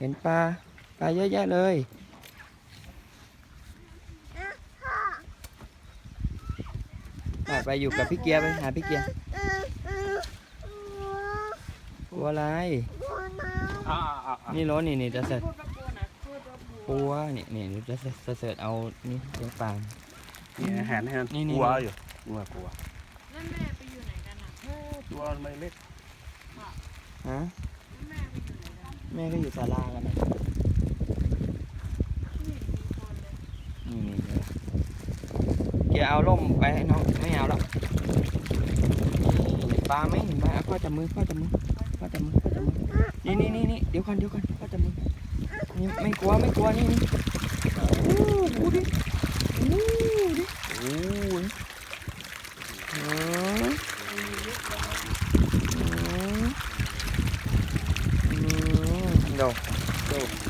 เห็นปลาปลาเยอะแยะเลยไปไปอยู่กับพี่เกียร์ไปหาพี่เกียร์กลัวอะไรอ่าอ่าอ่านี่รถนี่นี่จะเสร็จพูดประปูนะพูดประปูปัวนี่นี่เดี๋ยวจะเสร็จจะเสร็จเอานี่เลี้ยงปลานี่อาหารให้มันนี่นี่กลัวอยู่กลัวกลัวแล้วแม่ไปอยู่ไหนกันอะตัวไม่เล็กฮะ แม่ก็อยู่ศาลากันนะไห็นมีคนเลยนี่นี่เกียร์เอาล่มไปให้น้องไม่เอาแล้วนี่ปลาไหมเห็นไหมเอาพ่อจับมือพ่อจับมือพ่อจับมือพ่อจับมือนี่นี่นี่นี่เดี๋ยวก่อนเดี๋ยวก่อนพ่อจับมือนี่ไม่กลัวไม่กลัวนี่นี่โอ้ดูดิโอ้โหดิโอ้ยอ๋ Não. Não.